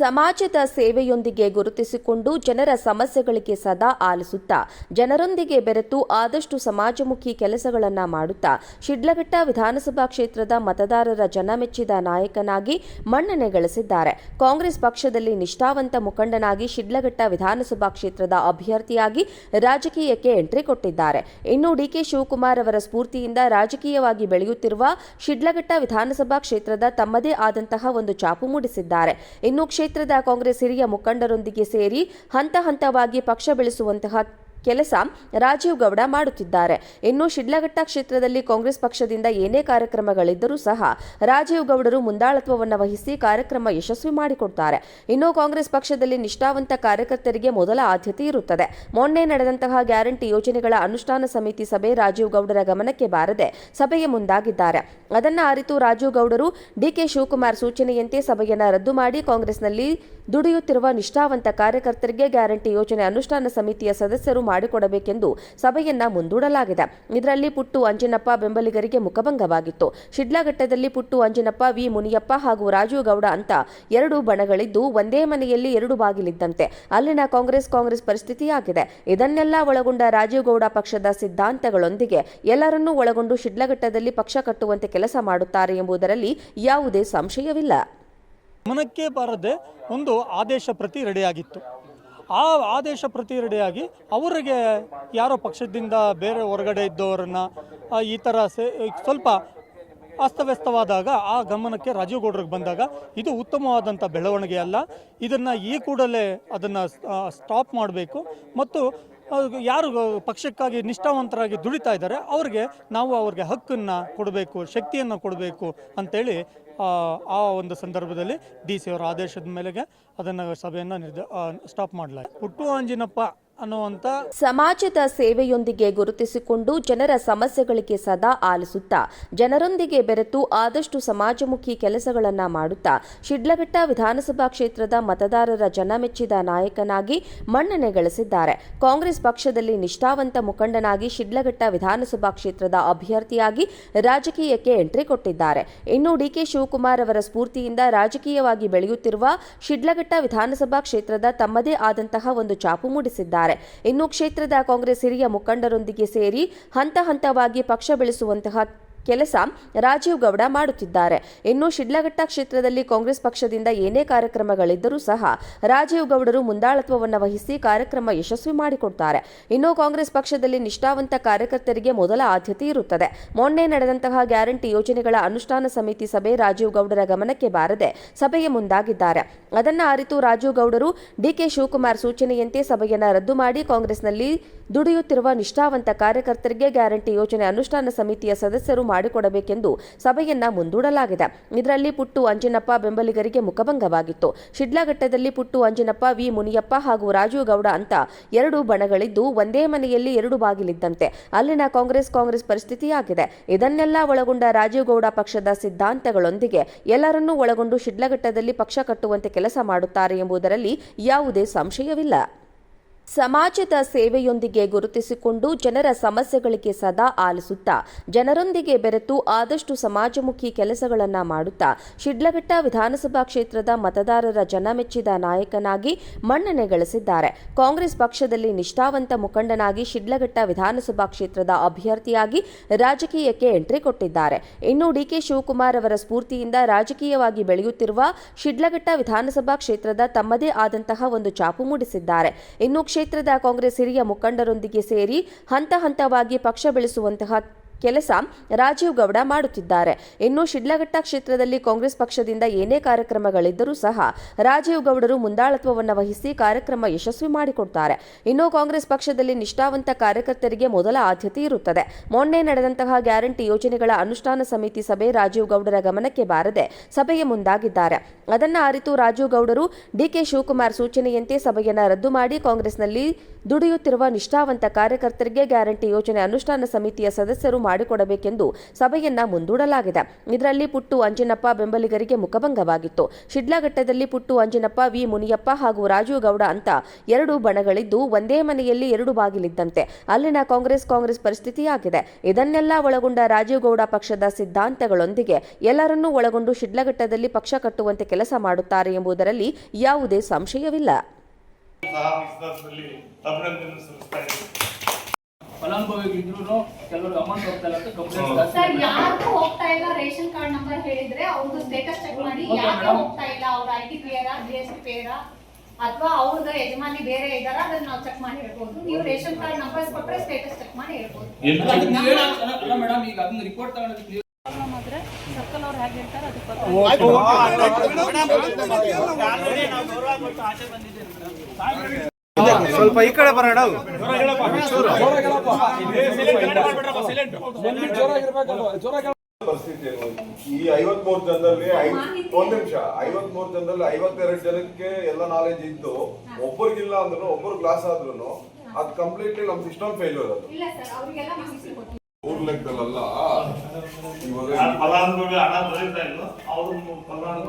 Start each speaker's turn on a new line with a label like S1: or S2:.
S1: ಸಮಾಜದ ಸೇವೆಯೊಂದಿಗೆ ಗುರುತಿಸಿಕೊಂಡು ಜನರ ಸಮಸ್ಯೆಗಳಿಗೆ ಸದಾ ಆಲಿಸುತ್ತಾ, ಜನರೊಂದಿಗೆ ಬೆರೆತು ಆದಷ್ಟು ಸಮಾಜಮುಖಿ ಕೆಲಸಗಳನ್ನು ಮಾಡುತ್ತಾ, ಶಿಡ್ಲಘಟ್ಟ ವಿಧಾನಸಭಾ ಕ್ಷೇತ್ರದ ಮತದಾರರ ಜನಮೆಚ್ಚಿದ ನಾಯಕನಾಗಿ ಮನ್ನಣೆ ಗಳಿಸಿದ್ದಾರೆ. ಕಾಂಗ್ರೆಸ್ ಪಕ್ಷದಲ್ಲಿ ನಿಷ್ಠಾವಂತ ಮುಖಂಡನಾಗಿ ಶಿಡ್ಲಘಟ್ಟ ವಿಧಾನಸಭಾ ಕ್ಷೇತ್ರದ ಅಭ್ಯರ್ಥಿಯಾಗಿ ರಾಜಕೀಯಕ್ಕೆ ಎಂಟ್ರಿ ಕೊಟ್ಟಿದ್ದಾರೆ. ಇನ್ನು ಡಿಕೆ ಶಿವಕುಮಾರ್ ಅವರ ಸ್ಫೂರ್ತಿಯಿಂದ ರಾಜಕೀಯವಾಗಿ ಬೆಳೆಯುತ್ತಿರುವ ಶಿಡ್ಲಘಟ್ಟ ವಿಧಾನಸಭಾ ಕ್ಷೇತ್ರದ ತಮ್ಮದೇ ಆದಂತಹ ಒಂದು ಚಾಪು ಮೂಡಿಸಿದ್ದಾರೆ. ಇನ್ನು ಕ್ಷೇತ್ರದ ಕಾಂಗ್ರೆಸ್ ಹಿರಿಯ ಮುಖಂಡರೊಂದಿಗೆ ಸೇರಿ ಹಂತ ಹಂತವಾಗಿ ಪಕ್ಷ ಬೆಳೆಸುವಂತಹ ಕೆಲಸ ರಾಜೀವ್ ಗೌಡ ಮಾಡುತ್ತಿದ್ದಾರೆ. ಇನ್ನು ಶಿಡ್ಲಘಟ್ಟ ಕ್ಷೇತ್ರದಲ್ಲಿ ಕಾಂಗ್ರೆಸ್ ಪಕ್ಷದಿಂದ ಏನೇ ಕಾರ್ಯಕ್ರಮಗಳಿದ್ದರೂ ಸಹ ರಾಜೀವ್ ಗೌಡರು ಮುಂದಾಳತ್ವವನ್ನು ವಹಿಸಿ ಕಾರ್ಯಕ್ರಮ ಯಶಸ್ವಿ ಮಾಡಿಕೊಡ್ತಾರೆ. ಇನ್ನು ಕಾಂಗ್ರೆಸ್ ಪಕ್ಷದಲ್ಲಿ ನಿಷ್ಠಾವಂತ ಕಾರ್ಯಕರ್ತರಿಗೆ ಮೊದಲ ಆದ್ಯತೆ ಇರುತ್ತದೆ. ಮೊನ್ನೆ ನಡೆದಂತಹ ಗ್ಯಾರಂಟಿ ಯೋಜನೆಗಳ ಅನುಷ್ಠಾನ ಸಮಿತಿ ಸಭೆ ರಾಜೀವ್ ಗೌಡರ ಗಮನಕ್ಕೆ ಬಾರದೆ ಸಭೆಗೆ ಮುಂದಾಗಿದ್ದಾರೆ. ಅದನ್ನ ಅರಿತು ರಾಜೀವ್ ಗೌಡರು ಡಿಕೆ ಶಿವಕುಮಾರ್ ಸೂಚನೆಯಂತೆ ಸಭೆಯನ್ನು ರದ್ದು ಮಾಡಿ ಕಾಂಗ್ರೆಸ್ನಲ್ಲಿ ದುಡಿಯುತ್ತಿರುವ ನಿಷ್ಠಾವಂತ ಕಾರ್ಯಕರ್ತರಿಗೆ ಗ್ಯಾರಂಟಿ ಯೋಜನೆ ಅನುಷ್ಠಾನ ಸಮಿತಿಯ ಸದಸ್ಯರು ಮಾಡಿಕೊಡಬೇಕೆಂದು ಸಭೆಯನ್ನ ಮುಂದೂಡಲಾಗಿದೆ. ಇದರಲ್ಲಿ ಪುಟ್ಟು ಅಂಜನಪ್ಪ ಬೆಂಬಲಿಗರಿಗೆ ಮುಖಭಂಗವಾಗಿತ್ತು. ಶಿಡ್ಲಘಟ್ಟದಲ್ಲಿ ಪುಟ್ಟು ಅಂಜಿನಪ್ಪ, ವಿ. ಮುನಿಯಪ್ಪ ಹಾಗೂ ರಾಜೀವ್ ಗೌಡ ಅಂತ ಎರಡು ಬಣಗಳಿದ್ದು ಒಂದೇ ಮನೆಯಲ್ಲಿ ಎರಡು ಬಾಗಿಲಿದ್ದಂತೆ. ಅಲ್ಲಿನ ಕಾಂಗ್ರೆಸ್ ಕಾಂಗ್ರೆಸ್ ಪರಿಸ್ಥಿತಿಯಾಗಿದೆ. ಇದನ್ನೆಲ್ಲ ಒಳಗೊಂಡ ರಾಜೀವ್ ಪಕ್ಷದ ಸಿದ್ಧಾಂತಗಳೊಂದಿಗೆ ಎಲ್ಲರನ್ನೂ ಒಳಗೊಂಡು ಶಿಡ್ಲಘಟ್ಟದಲ್ಲಿ ಪಕ್ಷ ಕಟ್ಟುವಂತೆ ಕೆಲಸ ಮಾಡುತ್ತಾರೆ ಎಂಬುದರಲ್ಲಿ ಯಾವುದೇ ಸಂಶಯವಿಲ್ಲ.
S2: ಗಮನಕ್ಕೆ ಬಾರದೆ ಒಂದು ಆದೇಶ ಪ್ರತಿ ರೆಡಿಯಾಗಿತ್ತು. ಆ ಆದೇಶ ಪ್ರತಿ ರೆಡಿಯಾಗಿ ಅವರಿಗೆ ಯಾರೋ ಪಕ್ಷದಿಂದ ಬೇರೆ ಹೊರಗಡೆ ಇದ್ದವರನ್ನು ಈ ಥರ ಸ್ವಲ್ಪ ಅಸ್ತವ್ಯಸ್ತವಾದಾಗ ಆ ಗಮನಕ್ಕೆ ರಾಜೀವ್ ಗೌಡ್ರಿಗೆ ಬಂದಾಗ ಇದು ಉತ್ತಮವಾದಂಥ ಬೆಳವಣಿಗೆ ಅಲ್ಲ. ಇದನ್ನು ಈ ಕೂಡಲೇ ಅದನ್ನು ಸ್ಟಾಪ್ ಮಾಡಬೇಕು. ಮತ್ತು ಯಾರು ಪಕ್ಷಕ್ಕಾಗಿ ನಿಷ್ಠಾವಂತರಾಗಿ ದುಡಿತಾ ಇದ್ದಾರೆ ಅವ್ರಿಗೆ ನಾವು ಅವ್ರಿಗೆ ಹಕ್ಕನ್ನು ಕೊಡಬೇಕು ಶಕ್ತಿಯನ್ನು ಕೊಡಬೇಕು ಅಂತೇಳಿ ಆ, ಒಂದು ಸಂದರ್ಭದಲ್ಲಿ ಡಿ ಸಿ ಅವರ ಆದೇಶದ ಮೇಲೆಗೆ ಅದನ್ನು ಸಭೆಯನ್ನು ನಿರ್ದ ಸ್ಟಾಪ್ ಮಾಡಲಾಯಿತು. ಹುಟ್ಟು ಅಂಜಿನಪ್ಪ ಅನ್ನುವಂಥ
S1: ಸಮಾಜದ ಸೇವೆಯೊಂದಿಗೆ ಗುರುತಿಸಿಕೊಂಡು ಜನರ ಸಮಸ್ಯೆಗಳಿಗೆ ಸದಾ ಆಲಿಸುತ್ತಾ, ಜನರೊಂದಿಗೆ ಬೆರೆತು ಆದಷ್ಟು ಸಮಾಜಮುಖಿ ಕೆಲಸಗಳನ್ನು ಮಾಡುತ್ತಾ, ಶಿಡ್ಲಘಟ್ಟ ವಿಧಾನಸಭಾ ಕ್ಷೇತ್ರದ ಮತದಾರರ ಜನಮೆಚ್ಚಿದ ನಾಯಕನಾಗಿ ಮನ್ನಣೆ ಗಳಿಸಿದ್ದಾರೆ. ಕಾಂಗ್ರೆಸ್ ಪಕ್ಷದಲ್ಲಿ ನಿಷ್ಠಾವಂತ ಮುಖಂಡನಾಗಿ ಶಿಡ್ಲಘಟ್ಟ ವಿಧಾನಸಭಾ ಕ್ಷೇತ್ರದ ಅಭ್ಯರ್ಥಿಯಾಗಿ ರಾಜಕೀಯಕ್ಕೆ ಎಂಟ್ರಿ ಕೊಟ್ಟಿದ್ದಾರೆ. ಇನ್ನು ಡಿಕೆ ಶಿವಕುಮಾರ್ ಅವರ ಸ್ಫೂರ್ತಿಯಿಂದ ರಾಜಕೀಯವಾಗಿ ಬೆಳೆಯುತ್ತಿರುವ ಶಿಡ್ಲಘಟ್ಟ ವಿಧಾನಸಭಾ ಕ್ಷೇತ್ರದ ತಮ್ಮದೇ ಆದಂತಹ ಒಂದು ಚಾಪು ಮೂಡಿಸಿದ್ದಾರೆ. ಇನ್ನು ಕ್ಷೇತ್ರದ ಕಾಂಗ್ರೆಸ್ ಹಿರಿಯ ಮುಖಂಡರೊಂದಿಗೆ ಸೇರಿ ಹಂತ ಹಂತವಾಗಿ ಪಕ್ಷ ಬೆಳೆಸುವಂತಹ ಕೆಲಸ ರಾಜೀವ್ ಗೌಡ ಮಾಡುತ್ತಿದ್ದಾರೆ. ಇನ್ನು ಶಿಡ್ಲಘಟ್ಟ ಕ್ಷೇತ್ರದಲ್ಲಿ ಕಾಂಗ್ರೆಸ್ ಪಕ್ಷದಿಂದ ಏನೇ ಕಾರ್ಯಕ್ರಮಗಳಿದ್ದರೂ ಸಹ ರಾಜೀವ್ ಗೌಡರು ಮುಂದಾಳತ್ವವನ್ನು ವಹಿಸಿ ಕಾರ್ಯಕ್ರಮ ಯಶಸ್ವಿ ಮಾಡಿಕೊಡ್ತಾರೆ. ಇನ್ನು ಕಾಂಗ್ರೆಸ್ ಪಕ್ಷದಲ್ಲಿ ನಿಷ್ಠಾವಂತ ಕಾರ್ಯಕರ್ತರಿಗೆ ಮೊದಲ ಆದ್ಯತೆ ಇರುತ್ತದೆ. ಮೊನ್ನೆ ನಡೆದಂತಹ ಗ್ಯಾರಂಟಿ ಯೋಜನೆಗಳ ಅನುಷ್ಠಾನ ಸಮಿತಿ ಸಭೆ ರಾಜೀವ್ ಗೌಡರ ಗಮನಕ್ಕೆ ಬಾರದೆ ಸಭೆಗೆ ಮುಂದಾಗಿದ್ದಾರೆ. ಅದನ್ನು ಅರಿತು ರಾಜೀವ್ ಗೌಡರು ಡಿಕೆ ಶಿವಕುಮಾರ್ ಸೂಚನೆಯಂತೆ ಸಭೆಯನ್ನು ರದ್ದು ಮಾಡಿ ಕಾಂಗ್ರೆಸ್ನಲ್ಲಿ ದುಡಿಯುತ್ತಿರುವ ನಿಷ್ಠಾವಂತ ಕಾರ್ಯಕರ್ತರಿಗೆ ಗ್ಯಾರಂಟಿ ಯೋಜನೆ ಅನುಷ್ಠಾನ ಸಮಿತಿಯ ಸದಸ್ಯರು ಮಾಡಿಕೊಡಬೇಕೆಂದು ಸಭೆಯನ್ನ ಮುಂದೂಡಲಾಗಿದೆ. ಇದರಲ್ಲಿ ಪುಟ್ಟು ಅಂಜಿನಪ್ಪ ಬೆಂಬಲಿಗರಿಗೆ ಮುಖಭಂಗವಾಗಿತ್ತು. ಶಿಡ್ಲಘಟ್ಟದಲ್ಲಿ ಪುಟ್ಟು ಅಂಜಿನಪ್ಪ, ವಿ. ಮುನಿಯಪ್ಪ ಹಾಗೂ ರಾಜೀವ್ ಗೌಡ ಅಂತ ಎರಡು ಬಣಗಳಿದ್ದು ಒಂದೇ ಮನೆಯಲ್ಲಿ ಎರಡು ಬಾಗಿಲಿದ್ದಂತೆ. ಅಲ್ಲಿನ ಕಾಂಗ್ರೆಸ್ ಕಾಂಗ್ರೆಸ್ ಪರಿಸ್ಥಿತಿಯಾಗಿದೆ. ಇದನ್ನೆಲ್ಲ ಒಳಗೊಂಡ ರಾಜೀವ್ ಗೌಡ ಪಕ್ಷದ ಸಿದ್ಧಾಂತಗಳೊಂದಿಗೆ ಎಲ್ಲರನ್ನೂ ಒಳಗೊಂಡು ಶಿಡ್ಲಘಟ್ಟದಲ್ಲಿ ಪಕ್ಷ ಕಟ್ಟುವಂತೆ ಕೆಲಸ ಮಾಡುತ್ತಾರೆ ಎಂಬುದರಲ್ಲಿ ಯಾವುದೇ ಸಂಶಯವಿಲ್ಲ. ಸಮಾಜದ ಸೇವೆಯೊಂದಿಗೆ ಗುರುತಿಸಿಕೊಂಡು ಜನರ ಸಮಸ್ಯೆಗಳಿಗೆ ಸದಾ ಆಲಿಸುತ್ತಾ, ಜನರೊಂದಿಗೆ ಬೆರೆತು ಆದಷ್ಟು ಸಮಾಜಮುಖಿ ಕೆಲಸಗಳನ್ನು ಮಾಡುತ್ತಾ, ಶಿಡ್ಲಘಟ್ಟ ವಿಧಾನಸಭಾ ಕ್ಷೇತ್ರದ ಮತದಾರರ ಜನಮೆಚ್ಚಿದ ನಾಯಕನಾಗಿ ಮನ್ನಣೆ ಗಳಿಸಿದ್ದಾರೆ. ಕಾಂಗ್ರೆಸ್ ಪಕ್ಷದಲ್ಲಿ ನಿಷ್ಠಾವಂತ ಮುಖಂಡನಾಗಿ ಶಿಡ್ಲಘಟ್ಟ ವಿಧಾನಸಭಾ ಕ್ಷೇತ್ರದ ಅಭ್ಯರ್ಥಿಯಾಗಿ ರಾಜಕೀಯಕ್ಕೆ ಎಂಟ್ರಿ ಕೊಟ್ಟಿದ್ದಾರೆ. ಇನ್ನು ಡಿಕೆ ಶಿವಕುಮಾರ್ ಅವರ ಸ್ಫೂರ್ತಿಯಿಂದ ರಾಜಕೀಯವಾಗಿ ಬೆಳೆಯುತ್ತಿರುವ ಶಿಡ್ಲಘಟ್ಟ ವಿಧಾನಸಭಾ ಕ್ಷೇತ್ರದ ತಮ್ಮದೇ ಆದಂತಹ ಒಂದು ಚಾಪು ಮೂಡಿಸಿದ್ದಾರೆ. ಇನ್ನು ಕ್ಷೇತ್ರದ ಕಾಂಗ್ರೆಸ್ ಹಿರಿಯ ಮುಖಂಡರೊಂದಿಗೆ ಸೇರಿ ಹಂತ ಹಂತವಾಗಿ ಪಕ್ಷ ಬೆಳೆಸುವಂತಹ ಕೆಲಸ ರಾಜೀವ್ ಗೌಡ ಮಾಡುತ್ತಿದ್ದಾರೆ. ಇನ್ನು ಶಿಡ್ಲಘಟ್ಟ ಕ್ಷೇತ್ರದಲ್ಲಿ ಕಾಂಗ್ರೆಸ್ ಪಕ್ಷದಿಂದ ಏನೇ ಕಾರ್ಯಕ್ರಮಗಳಿದ್ದರೂ ಸಹ ರಾಜೀವ್ ಗೌಡರು ಮುಂದಾಳತ್ವವನ್ನು ವಹಿಸಿ ಕಾರ್ಯಕ್ರಮ ಯಶಸ್ವಿ ಮಾಡಿಕೊಡ್ತಾರೆ. ಇನ್ನು ಕಾಂಗ್ರೆಸ್ ಪಕ್ಷದಲ್ಲಿ ನಿಷ್ಠಾವಂತ ಕಾರ್ಯಕರ್ತರಿಗೆ ಮೊದಲ ಆದ್ಯತೆ ಇರುತ್ತದೆ. ಮೊನ್ನೆ ನಡೆದಂತಹ ಗ್ಯಾರಂಟಿ ಯೋಜನೆಗಳ ಅನುಷ್ಠಾನ ಸಮಿತಿ ಸಭೆ ರಾಜೀವ್ ಗೌಡರ ಗಮನಕ್ಕೆ ಬಾರದೆ ಸಭೆಗೆ ಮುಂದಾಗಿದ್ದಾರೆ. ಅದನ್ನ ಅರಿತು ರಾಜೀವ್ ಗೌಡರು ಡಿಕೆ ಶಿವಕುಮಾರ್ ಸೂಚನೆಯಂತೆ ಸಭೆಯನ್ನು ರದ್ದು ಮಾಡಿ ಕಾಂಗ್ರೆಸ್ನಲ್ಲಿ ದುಡಿಯುತ್ತಿರುವ ನಿಷ್ಠಾವಂತ ಕಾರ್ಯಕರ್ತರಿಗೆ ಗ್ಯಾರಂಟಿ ಯೋಜನೆ ಅನುಷ್ಠಾನ ಸಮಿತಿಯ ಸದಸ್ಯರು ಮಾಡಿಕೊಡಬೇಕೆಂದು ಸಭೆಯನ್ನ ಮುಂದೂಡಲಾಗಿದೆ. ಇದರಲ್ಲಿ ಪುಟ್ಟು ಅಂಜಿನಪ್ಪ ಬೆಂಬಲಿಗರಿಗೆ ಮುಖಭಂಗವಾಗಿತ್ತು. ಶಿಡ್ಲಘಟ್ಟದಲ್ಲಿ ಪುಟ್ಟು ಅಂಜಿನಪ್ಪ, ವಿ. ಮುನಿಯಪ್ಪ ಹಾಗೂ ರಾಜೀವ್ ಗೌಡ ಅಂತ ಎರಡು ಬಣಗಳಿದ್ದು ಒಂದೇ ಮನೆಯಲ್ಲಿ ಎರಡು ಬಾಗಿಲಿದ್ದಂತೆ. ಅಲ್ಲಿನ ಕಾಂಗ್ರೆಸ್ ಕಾಂಗ್ರೆಸ್ ಪರಿಸ್ಥಿತಿಯಾಗಿದೆ ಇದನ್ನೆಲ್ಲ ಒಳಗೊಂಡ ರಾಜೀವ್ ಗೌಡ ಪಕ್ಷದ ಸಿದ್ಧಾಂತಗಳೊಂದಿಗೆ ಎಲ್ಲರನ್ನೂ ಒಳಗೊಂಡು ಶಿಡ್ಲಘಟ್ಟದಲ್ಲಿ ಪಕ್ಷ ಕಟ್ಟುವಂತೆ ಕೆಲಸ ಮಾಡುತ್ತಾರೆ ಎಂಬುದರಲ್ಲಿ ಯಾವುದೇ ಸಂಶಯವಿಲ್ಲ.
S3: ಫಲಾನುಭವಿಗಳಿದ್ರು ಕೆಲವರು ಅಮೌಂಟ್ ಹೋಗ್ತಾ ಇಲ್ಲ ಅಂತ ಕಂಪ್ಲೇಂಟ್
S4: ಸರ್ ಯಾರು ಹೋಗ್ತಾ ಇಲ್ಲ ರೇಷನ್ ಕಾರ್ಡ್ ನಂಬರ್ ಹೇಳಿದ್ರೆ ಅವ್ರದ್ದು ಸ್ಟೇಟಸ್ ಚೆಕ್ ಮಾಡಿ
S3: Okay,
S4: ಯಾಕೆ
S3: madam.
S4: ಹೋಗ್ತಾ ಇಲ್ಲ ಅವ್ರ ಐ ಟಿ ಪೇರಾ ಜಿ ಎಸ್ ಟಿ ಪೇರಾ ಅಥವಾ ಅವ್ರದ್ದು ಯಜಮಾನಿ ಬೇರೆ ಇದಾರ ಅದನ್ನ ನಾವು ಚೆಕ್ ಮಾಡಿ ಹೇಳ್ಬೋದು. ನೀವು ರೇಷನ್ ಕಾರ್ಡ್ ನಂಬರ್ಸ್ ಕೊಟ್ರೆ ಸ್ಟೇಟಸ್ ಚೆಕ್ ಮಾಡಿ ಹೇಳ್ಬೋದು.
S3: ಅಲ್ಲ, ಅದಕ್ಕೆ ಮೇಡಮ್ ಈಗ ಅದನ್ನ ರಿಪೋರ್ಟ್ ತಗೊಳೋದಕ್ಕೆ ನೀವು
S5: ಸ್ವಲ್ಪ ಈ ಕಡೆ ಬರೋಣ
S6: ಪರಿಸ್ಥಿತಿ ಐವತ್ ಈ ಐವತ್ಮೂರು ಜನದಲ್ಲಿ ಒಂದ್ ನಿಮಿಷ ಐವತ್ಮೂರು ಜನದಲ್ಲಿ ಐವತ್ತೆರಡು ಜನಕ್ಕೆ ಎಲ್ಲ ನಾಲೆಜ್ ಇದ್ದು ಒಬ್ಬರಿಗಿಲ್ಲ ಅಂದ್ರೂ ಒಬ್ಬರು ಕ್ಲಾಸ್ ಆದ್ರೂ ಅದು ಕಂಪ್ಲೀಟ್ಲಿ ನಮ್ ಸಿಸ್ಟಮ್ ಫೇಲ್ಯೂರ್ ಅದು ಊರ್ ಲೆಕ್ಕದಲ್ಲ ಇವಾಗ
S7: ಫಲಾನುಭವಿ ಹಣ ಬರೀತಾ ಇಲ್ಲ ಅವರು ಫಲಾನುಭವಿ